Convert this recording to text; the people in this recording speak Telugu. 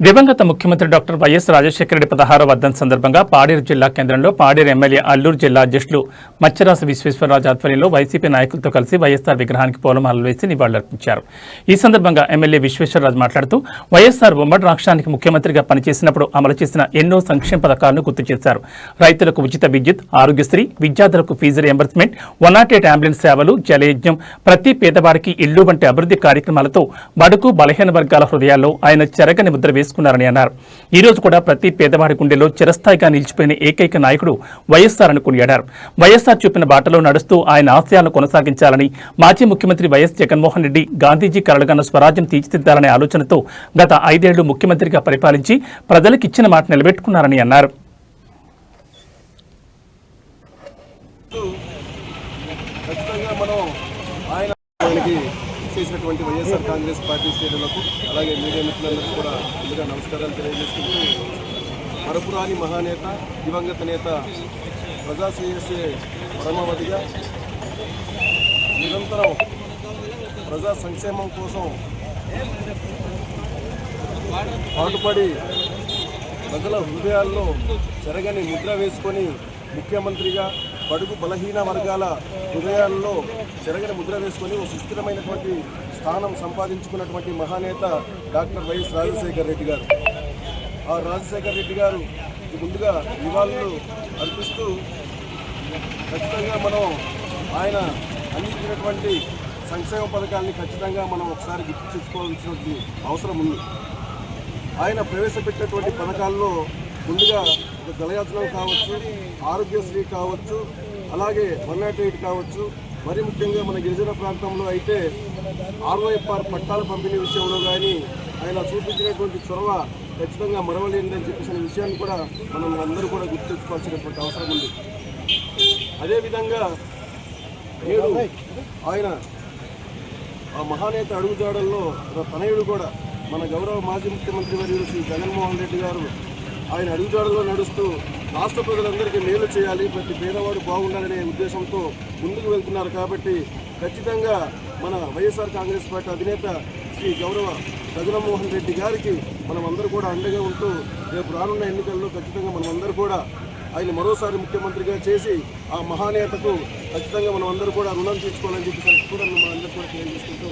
దివంగత ముఖ్యమంత్రి డాక్టర్ వైఎస్ రాజశేఖర రెడ్డి పదహారవ వర్ధంతి సందర్భంగా పాడేరు జిల్లా కేంద్రంలో పాడేరు ఎమ్మెల్యే అల్లూరు జిల్లా అధ్యక్షులు మచ్చరాసు విశ్వేశ్వరరాజు ఆధ్వర్యంలో వైసీపీ నాయకులతో కలిసి వైఎస్ఆర్ విగ్రహానికి పూలమాలలు వేసి నివాళులర్పించారు. ఈ సందర్భంగా ఎమ్మెల్యే విశ్వేశ్వరరాజు మాట్లాడుతూ వైఎస్ఆర్ ఉమ్మడి రాష్ట్రానికి ముఖ్యమంత్రిగా పనిచేసినప్పుడు అమలు చేసిన ఎన్నో సంక్షేమ పథకాలను గుర్తు చేశారు. రైతులకు ఉచిత విద్యుత్ ఆరోగ్యశ్రీ విద్యార్థులకు fee reimbursement one not eight ambulance సేవలు జలయజ్ఞం ప్రతి పేదవాడికి ఇల్లు వంటి అభివృద్ధి కార్యక్రమాలతో బడుకు బలహీన వర్గాల హృదయాల్లో ఆయన చెరగని ముద్ర వేసి వేసుకున్నారని అన్నారు. ఈ రోజు కూడా ప్రతి పేదవాడి గుండెలో చిరస్థాయిగా నిలిచిపోయిన ఏకైక నాయకుడు వైఎస్ఆర్ అని కొనియాడారు. వైఎస్ఆర్ చూపిన బాటలో నడుస్తూ ఆయన ఆశయాలను కొనసాగించాలని మాజీ ముఖ్యమంత్రి వైఎస్ జగన్మోహన్ రెడ్డి గాంధీజీ కలలుగన్న స్వరాజ్యం తీర్చిదిద్దాలనే ఆలోచనతో గత ఐదేళ్ళు ముఖ్యమంత్రిగా పరిపాలించి ప్రజలకు ఇచ్చిన మాట నిలబెట్టుకున్నారని అన్నారు. ఖచ్చితంగా మనం ఆయన చేసినటువంటి వైఎస్ఆర్ కాంగ్రెస్ పార్టీ శ్రేణులకు అలాగే మీడియా మిత్రులందరికీ కూడా ముందుగా నమస్కారాలు తెలియజేసుకుంటూ మరపురాని మహానేత దివంగత నేత ప్రజా శ్రేయస్సే పరమావధిగా నిరంతరం ప్రజా సంక్షేమం కోసం పాటుపడి ప్రజల హృదయాల్లో చెరగని ముద్ర వేసుకొని ముఖ్యమంత్రిగా బడుగు బలహీన వర్గాల హృదయాల్లో చెరగని ముద్ర వేసుకొని ఒక సుస్థిరమైనటువంటి స్థానం సంపాదించుకున్నటువంటి మహానేత డాక్టర్ వైఎస్ రాజశేఖర్ రెడ్డి గారు. ఆ రాజశేఖర్ రెడ్డి గారు ముందుగా నివాళులు అర్పిస్తూ ఖచ్చితంగా మనం ఆయన అందించినటువంటి సంక్షేమ పథకాన్ని ఖచ్చితంగా మనం ఒకసారి గుర్తు తెచ్చుకోవాల్సినటువంటి అవసరం ఉంది. ఆయన ప్రవేశపెట్టినటువంటి పథకాల్లో ముందుగా ఒక జలయాత్రం కావచ్చు ఆరోగ్యశ్రీ కావచ్చు అలాగే వన్ నాట్ ఎయిట్ కావచ్చు. మరి ముఖ్యంగా మన గిరిజన ప్రాంతంలో అయితే ఆర్వైఎఫ్ఆర్ పట్టాల పంపిణీ విషయంలో కానీ ఆయన చూపించినటువంటి చొరవ ఖచ్చితంగా మరవలేనిదని చెప్పేసిన విషయాన్ని కూడా మనం అందరూ కూడా గుర్తు తెచ్చుకోవాల్సినటువంటి అవసరం ఉంది. అదేవిధంగా నేడు ఆయన ఆ మహానేత అడుగుజాడల్లో ఒక తనయుడు కూడా మన గౌరవ మాజీ ముఖ్యమంత్రి వర్యులు శ్రీ జగన్మోహన్ రెడ్డి గారు ఆయన అడుగుజాడల్లో నడుస్తూ రాష్ట్ర ప్రజలందరికీ మేలు చేయాలి ప్రతి పేదవాడు బాగుండాలనే ఉద్దేశంతో ముందుకు వెళ్తున్నారు కాబట్టి ఖచ్చితంగా మన వైఎస్ఆర్ కాంగ్రెస్ పార్టీ అధినేత శ్రీ గౌరవ జగన్మోహన్ రెడ్డి గారికి మనం అందరూ కూడా అండగా ఉంటూ రేపు రానున్న ఎన్నికల్లో ఖచ్చితంగా మనం అందరూ కూడా ఆయన మరోసారి ముఖ్యమంత్రిగా చేసి ఆ మహానేతకు ఖచ్చితంగా మనం అందరూ కూడా రుణం తీర్చుకోవాలని చెప్పి కూడా మనం అందరూ కూడా తెలియజేసుకుంటూ